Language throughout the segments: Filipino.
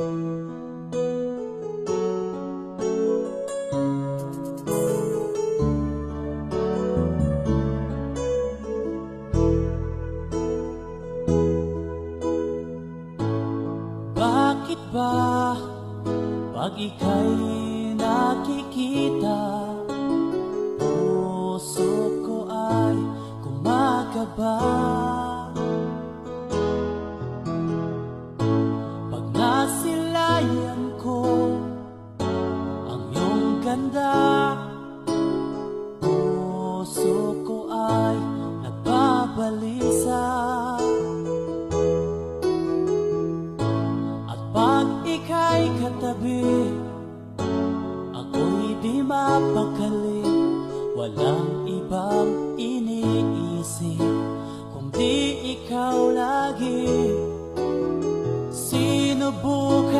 Bakit ba pag ika'y nakikita Puso ko ay kumakaba ganda Puso ko ay nagbabalisa At pag ika'y katabi Ako'y di mapakali Walang ibang iniisip Kung di ikaw lagi. Sinubukan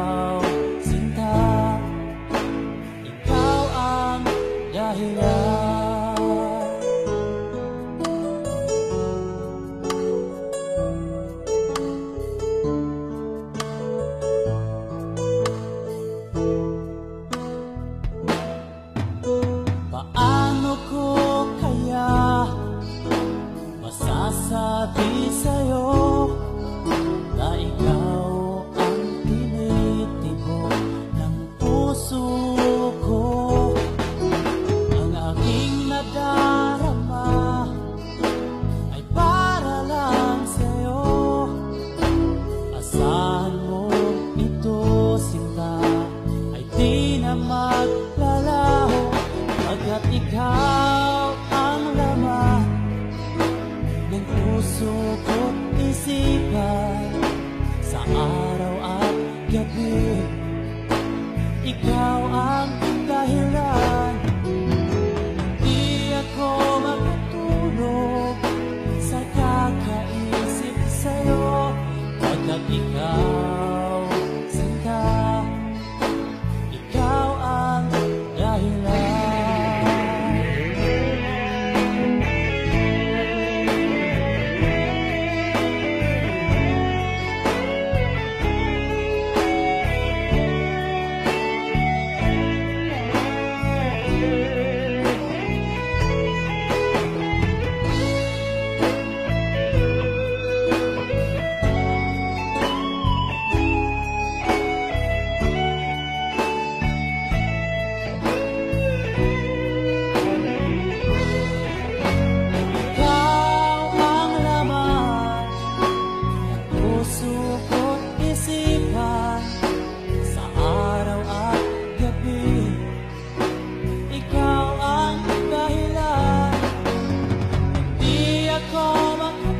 dahilan ko kaya masasabi sa'yo na ikaw ang tinitibok ng puso ikaw ang laman ng puso ko't isipan. Sa araw at gabi Ikaw ang dahilan Amen. come across.